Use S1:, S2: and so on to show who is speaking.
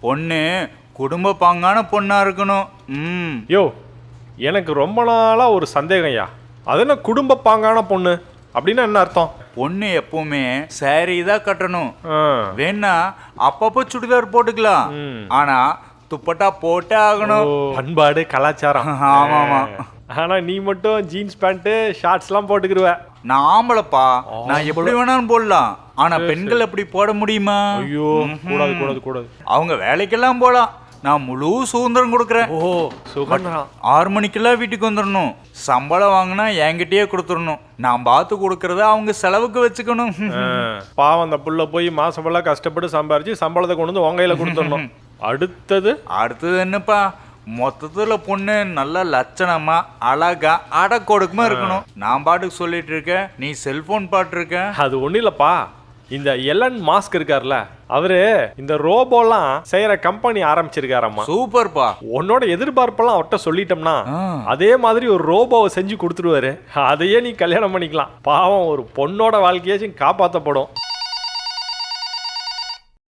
S1: பொண்ணு குடும்ப பாங்கான பொண்ணா இருக்கணும். ம்.
S2: யோ எனக்கு ரொம்ப நாளாக ஒரு சந்தேகம்யா. அது என்ன குடும்ப பாங்கான பொண்ணு? அப்படின்னா என்ன அர்த்தம்?
S1: பொண்ணு எப்பவுமே saree தான் கட்டணும்.
S2: ஆ,
S1: வேணா அப்பப்போ சுடிதார் போட்டுக்கலாம். ஆனா துப்பட்டா போட்டே ஆகணும்.
S2: பண்பாடு கலாச்சாரம்.
S1: ஆமா ஆமா
S2: ஆனா நீ மட்டும் ஜீன்ஸ் பேண்ட்டு ஷார்ட்ஸ்லாம் போட்டுக்கிருவ.
S1: நான் ஆம்பளைப்பா. நான் எப்படி வேணாலும் போடலாம். ஆனா பெண்கள் அப்படி போட முடியுமா?
S2: ஐயோ கூடாது கூடாது கூடாது.
S1: அவங்க வேலைக்கெல்லாம் போலாம். நான் முழு சுதந்திரம் கொடுக்குறேன்.
S2: ஓ சுகந்திரம்
S1: ஆறு மணிக்கெல்லாம் வீட்டுக்கு வந்துடணும். சம்பளம் வாங்கினா என்கிட்டயே கொடுத்துடணும். நான் பார்த்து கொடுக்கறத அவங்க செலவுக்கு வச்சுக்கணும்.
S2: பாவம் அந்த புள்ள போய் மாசம் ஃபுல்லாக கஷ்டப்பட்டு சம்பாரிச்சு சம்பளத்தை கொண்டு வந்து உங்கையில கொடுத்துடணும். அடுத்தது?
S1: அடுத்தது என்னப்பா? மொத்தத்துல பொண்ணு நல்ல லட்சணமா அழகா அடக்கொடுக்குமா இருக்கணும். நான் பாட்டுக்கு சொல்லிட்டு இருக்கேன். நீ செல்போன் பாட்டு இருக்க
S2: அது ஒன்றும் இல்லைப்பா. இந்த எலன் மாஸ்க் இருக்கார்ல அவரு இந்த ரோபோலாம் செய்யற கம்பெனி ஆரம்பிச்சிருக்காரம்மா.
S1: சூப்பர்ப்பா.
S2: உன்னோட எதிர்பார்ப்பெல்லாம் அவர்கிட்ட சொல்லிட்டோம்னா. அதே மாதிரி ஒரு ரோபோவை செஞ்சு கொடுத்துருவாரு. அதையே நீ கல்யாணம் பண்ணிக்கலாம். பாவம் ஒரு பொண்ணோட வாழ்க்கையாச்சும் காப்பாற்றப்படும்